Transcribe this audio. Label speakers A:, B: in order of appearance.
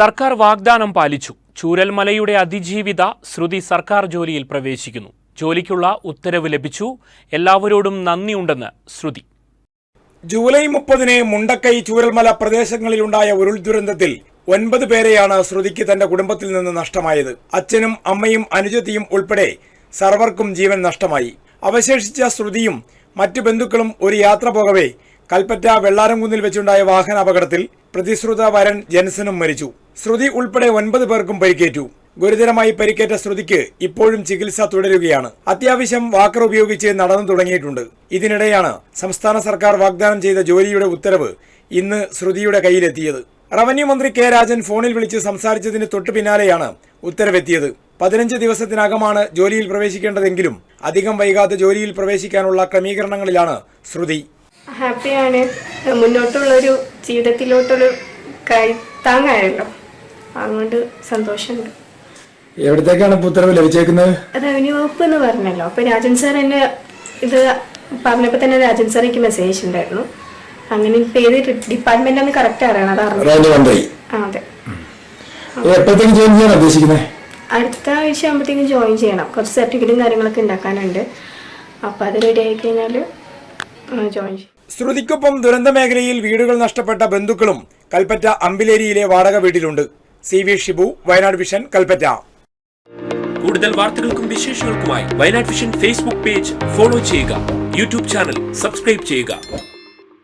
A: സർക്കാർ വാഗ്ദാനം പാലിച്ചു. ചൂരൽമലയുടെ അതിജീവിത ശ്രുതി സർക്കാർ ജോലിയിൽ പ്രവേശിക്കുന്നു. ജോലിക്കുള്ള ഉത്തരവ് ലഭിച്ചു. എല്ലാവരോടും നന്ദിയുണ്ടെന്ന് ശ്രുതി.
B: ജൂലൈ മുപ്പതിന് മുണ്ടക്കൈ ചൂരൽമല പ്രദേശങ്ങളിലുണ്ടായ ഉരുൾ ദുരന്തത്തിൽ ഒൻപത് പേരെയാണ് ശ്രുതിക്ക് തന്റെ കുടുംബത്തിൽ നിന്ന് നഷ്ടമായത്. അച്ഛനും അമ്മയും അനുജതിയും ഉൾപ്പെടെ സർവർക്കും ജീവൻ നഷ്ടമായി. അവശേഷിച്ച ശ്രുതിയും മറ്റു ബന്ധുക്കളും ഒരു യാത്ര പോകവേ കൽപ്പറ്റ വെള്ളാരംകുന്നിൽ വെച്ചുണ്ടായ വാഹനാപകടത്തിൽ പ്രതിശ്രുത വരൻ ജെൻസനും മരിച്ചു. ശ്രുതി ഉൾപ്പെടെ ഒൻപത് പേർക്കും പരിക്കേറ്റു. ഗുരുതരമായി പരിക്കേറ്റ ശ്രുതിക്ക് ഇപ്പോഴും ചികിത്സ തുടരുകയാണ്. അത്യാവശ്യം വാക്കർ ഉപയോഗിച്ച് നടന്നു തുടങ്ങിയിട്ടുണ്ട്. ഇതിനിടെയാണ് സംസ്ഥാന സർക്കാർ വാഗ്ദാനം ചെയ്ത ജോലിയുടെ ഉത്തരവ് ഇന്ന് ശ്രുതിയുടെ കയ്യിലെത്തിയത്. റവന്യൂ മന്ത്രി കെ രാജൻ ഫോണിൽ വിളിച്ച് സംസാരിച്ചതിന് തൊട്ടു പിന്നാലെയാണ് ഉത്തരവെത്തിയത്. പതിനഞ്ച് ദിവസത്തിനകമാണ് ജോലിയിൽ പ്രവേശിക്കേണ്ടതെങ്കിലും അധികം വൈകാതെ ജോലിയിൽ പ്രവേശിക്കാനുള്ള ക്രമീകരണങ്ങളിലാണ് ശ്രുതി.
C: ഹാപ്പിയാണ്. മുന്നോട്ടുള്ളൊരു ജീവിതത്തിലോട്ടൊരു കൈത്താങ്ങായല്ലോ അതുകൊണ്ട് സന്തോഷമുണ്ട്.
B: എവിടത്തേക്കാണ് ഉത്തരവ് ലഭിച്ചേക്കുന്നത്?
C: റവന്യൂ വകുപ്പ് എന്ന് പറഞ്ഞല്ലോ. അപ്പൊ രാജൻ സാർ എന്നെ ഇത് പറഞ്ഞപ്പോ തന്നെ രാജൻ സാർ എനിക്ക് മെസ്സേജ് ഉണ്ടായിരുന്നു അങ്ങനെ ഇപ്പം ഏത് ഡിപ്പാർട്ട്മെന്റ് ആണ് കറക്റ്റ് അറിയണം അത് അറിഞ്ഞു.
B: റവന്യൂ മന്ത്രി.
C: ആ അതെ.
B: എപ്പോഴത്തേക്ക് ജോയിൻ ചെയ്യാൻ ഉദ്ദേശിക്കുന്നത്?
C: അടുത്ത ആഴ്ച ആകുമ്പോഴത്തേക്കും ജോയിൻ ചെയ്യണം. കുറച്ച് സർട്ടിഫിക്കറ്റും കാര്യങ്ങളൊക്കെ ഉണ്ടാക്കാനുണ്ട്. അപ്പൊ അത് റെഡി ആയി കഴിഞ്ഞാൽ ജോയിൻ ചെയ്യും.
B: ശ്രുതിക്കൊപ്പം ദുരന്ത മേഖലയിൽ വീടുകൾ നഷ്ടപ്പെട്ട ബന്ധുക്കളും കൽപ്പറ്റ അമ്പിലേരിയിലെ വാടക വീട്ടിലുണ്ട്. C V Shibu Wayanad vision Kalpetta.
A: കൂടുതൽ വാർത്തകൾക്കും വിശേഷങ്ങൾക്കുമായി Wayanad vision Facebook page follow ചെയ്യുക. യൂട്യൂബ് ചാനൽ സബ്സ്ക്രൈബ് ചെയ്യുക.